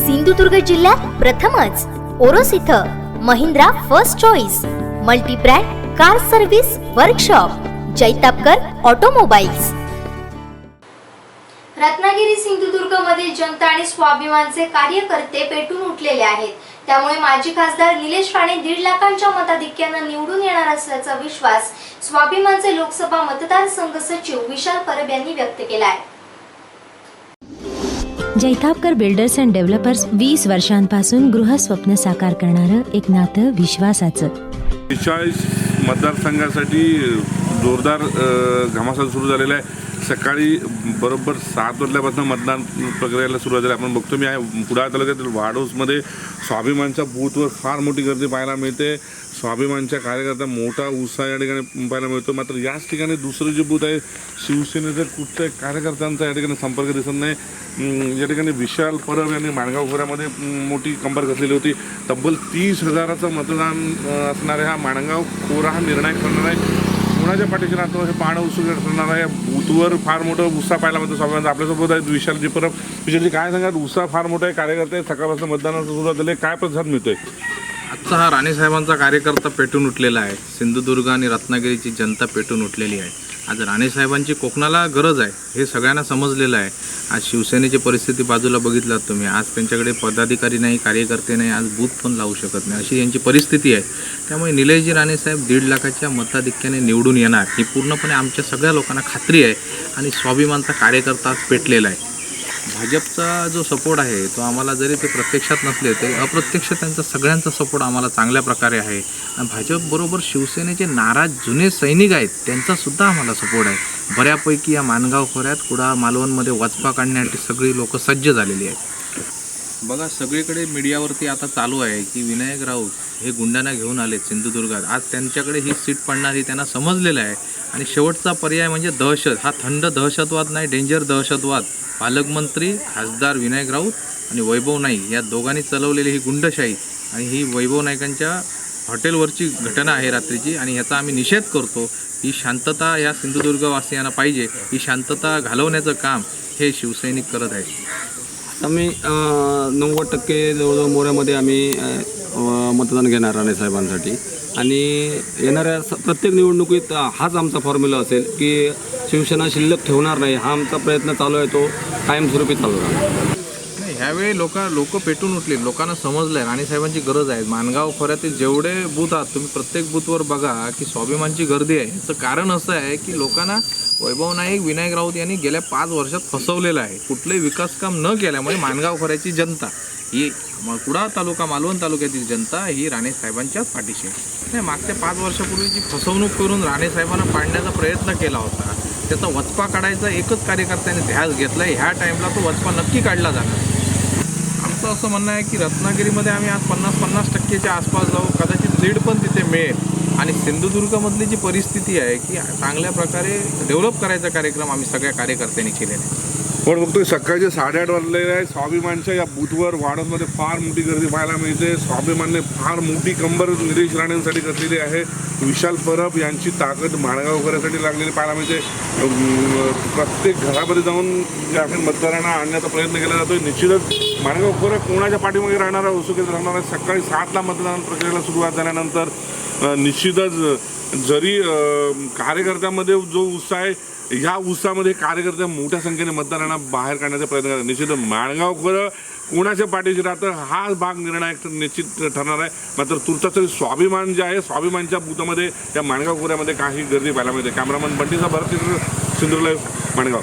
सिंधुदुर्ग जिल्ह्यात प्रथमच ओरोस इथं Mahindra first choice multibrand car service workshop Jaitapkar automobiles. Ratnagiri Sindhudurg मधील जनता आणि स्वाभिमानचे कार्यकर्ते पेटून उठलेले आहेत. त्यामुळे माजी खासदार निलेश राणे दीड लाखांच्या मताधिक्यानं निवडून येणार असल्याचा विश्वास स्वाभिमानचे लोकसभा मतदारसंघ सचिव विशाल परब यांनी व्यक्त केला आहे जैतापकर बिल्डर्स अँड डेव्हलपर्स वीस वर्षांपासून गृहस्वप्न साकार करणारं एक नातं विश्वासाचं. बेचाळीस मतदारसंघासाठी जोरदार घमासान सुरू झालेला आहे. सकाळी बरोबर सात वाजल्यापासून मतदान प्रक्रियेला सुरुवात झाली. आपण बघतो मी आहे कुडाळ तालुक्यातील वाडोसमध्ये स्वाभिमानच्या बूथवर फार मोठी गर्दी पाहायला मिळते. स्वाभिमानच्या कार्यकर्ता मोठा उत्साह या ठिकाणी पाहायला मिळतो. मात्र याच ठिकाणी दुसरं जे बूथ आहे शिवसेनेचं कुठच्याही कार्यकर्त्यांचा या ठिकाणी संपर्क दिसत नाही. या ठिकाणी विशाल परब यांनी माणगाव खोऱ्यामध्ये मोठी कंबर घातलेली होती. तब्बल तीस हजाराचं मतदान असणारे हा माणगाव खोरा हा निर्णायक करणार आहे. कोणाच्या पाठीशी राहतो हे पाहणं उत्सुक ठरणार आहे. बूथवर फार मोठं उत्साह पाहायला मिळतो स्वाभिमान आपल्यासोबत आहेत विशालजी परब. विशालजी काय सांगाल? उत्साह फार मोठा आहे. कार्यकर्ते सकाळपासून मतदानाचा सुरुवात त्याला काय प्रतिसाद मिळतोय? आजचा हा राणेसाहेबांचा कार्यकर्ता पेटून उठलेला आहे. सिंधुदुर्ग आणि रत्नागिरीची जनता पेटून उठलेली आहे. आज राणेसाहेबांची कोकणाला गरज आहे हे सगळ्यांना समजलेलं आहे. आज शिवसेनेची परिस्थिती बाजूला बघितलात तुम्ही आज त्यांच्याकडे पदाधिकारी नाही कार्यकर्ते नाही आज बूथ पण लावू शकत नाही अशी यांची परिस्थिती आहे. त्यामुळे निलेशजी राणेसाहेब दीड लाखाच्या मताधिक्याने निवडून येणार ही पूर्णपणे आमच्या सगळ्या लोकांना खात्री आहे आणि स्वाभिमानचा कार्यकर्ता आज पेटलेला आहे. भाजपचा जो सपोर्ट आहे तो आम्हाला जरी ते प्रत्यक्षात नसले तरी अप्रत्यक्ष त्यांचा सगळ्यांचा सपोर्ट आम्हाला चांगल्या प्रकारे आहे. आणि भाजपबरोबर शिवसेनेचे नाराज जुने सैनिक आहेत त्यांचासुद्धा आम्हाला सपोर्ट आहे. बऱ्यापैकी या मानगाव खोऱ्यात कुडा मालवणमध्ये वचपा काढण्यासाठी सगळी लोक सज्ज झालेली आहेत. बघा सगळीकडे मीडियावरती आता चालू आहे की विनायक राऊत हे गुंडांना घेऊन आले सिंधुदुर्गात. आज त्यांच्याकडे ही सीट पडणार ही त्यांना समजलेलं आहे. आणि शेवटचा पर्याय म्हणजे दहशत. हा थंड दहशतवाद नाही डेंजर दहशतवाद. पालकमंत्री खासदार विनायक राऊत आणि वैभव नाईक या दोघांनी चालवलेली ही गुंडशाही आणि ही वैभव नाईकांच्या हॉटेलवरची घटना आहे रात्रीची आणि ह्याचा आम्ही निषेध करतो ही शांतता या सिंधुदुर्गवासियांना पाहिजे. ही शांतता घालवण्याचं काम हे शिवसैनिक करत आहेत. आम्ही नव्वद टक्के जवळजवळ मोऱ्यामध्ये आम्ही मतदान घेणार राणेसाहेबांसाठी आणि येणाऱ्या स- प्रत्येक निवडणुकीत हाच आमचा फॉर्म्युला असेल की शिवसेना शिल्लक ठेवणार नाही हा आमचा प्रयत्न चालू आहे तो कायमस्वरूपी चालू राहणार. नाही ह्यावेळी लोक लोक पेटून उठले लोकांना समजलंय राणेसाहेबांची गरज आहे. मानगाव खोऱ्यातील जेवढे बूथ आहात तुम्ही प्रत्येक बूथवर बघा की स्वाभिमानची गर्दी आहे. याचं कारण असं आहे की लोकांना वैभव नाईक विनायक राऊत यांनी गेल्या पाच वर्षात फसवलेलं आहे. कुठलंही विकासकाम न केल्यामुळे मानगाव खोऱ्याची जनता ही म- कुडाळ तालुका मालवण तालुक्यातील जनता ही राणेसाहेबांच्याच पाठीशी. आहे नाही मागच्या पाच वर्षापूर्वी जी फसवणूक करून राणेसाहेबांना पाडण्याचा प्रयत्न केला होता त्याचा वचपा काढायचा एकच कार्यकर्त्याने ध्यास घेतला ह्या टाईमला तो वचपा नक्की काढला जाणार. आमचं असं म्हणणं आहे की रत्नागिरीमध्ये आम्ही आज पन्नास पन्नास टक्केच्या आसपास जाऊ कदाचित लीड पण तिथे मिळेल. आणि सिंधुदुर्गमधली जी परिस्थिती आहे की चांगल्या प्रकारे डेव्हलप करायचा कार्यक्रम आम्ही सगळ्या कार्यकर्त्यांनी केलेला आहे. पण बघतोय सकाळचे साडेआठ वाजलेले आहे स्वाभिमानच्या या बूथवर वाडसमध्ये फार मोठी गर्दी पाहायला मिळते. स्वाभिमानने फार मोठी कंबर निलेश राणेंसाठी घातलेली आहे. विशाल परब यांची ताकद माणगावकरांसाठी लागलेली पाहायला मिळते. प्रत्येक घरामध्ये जाऊन मतदारांना आणण्याचा प्रयत्न केला जातोय. निश्चितच माणगावकर कोणाच्या पाठीमागे राहणार आहे उत्सुकेत राहणार आहे सकाळी सातला मतदान प्रक्रियेला सुरुवात झाल्यानंतर निश्चितच जरी कार्यकर्त्यामध्ये जो उत्साह आहे ह्या उत्साहामध्ये कार्यकर्ते मोठ्या संख्येने मतदारांना बाहेर काढण्याचा प्रयत्न करतात. निश्चित माणगाव खरं कोणाच्या पाठीशी राहतं हा भाग निर्णायक निश्चित ठरणार आहे. मात्र तुर्ताच स्वाभिमान जे आहे स्वाभिमानच्या बूथामध्ये या माणगाव खोऱ्यामध्ये काही गर्दी पाहायला मिळते. कॅमेरामन बंटीचा भरती सिंधुर्ला माणगाव.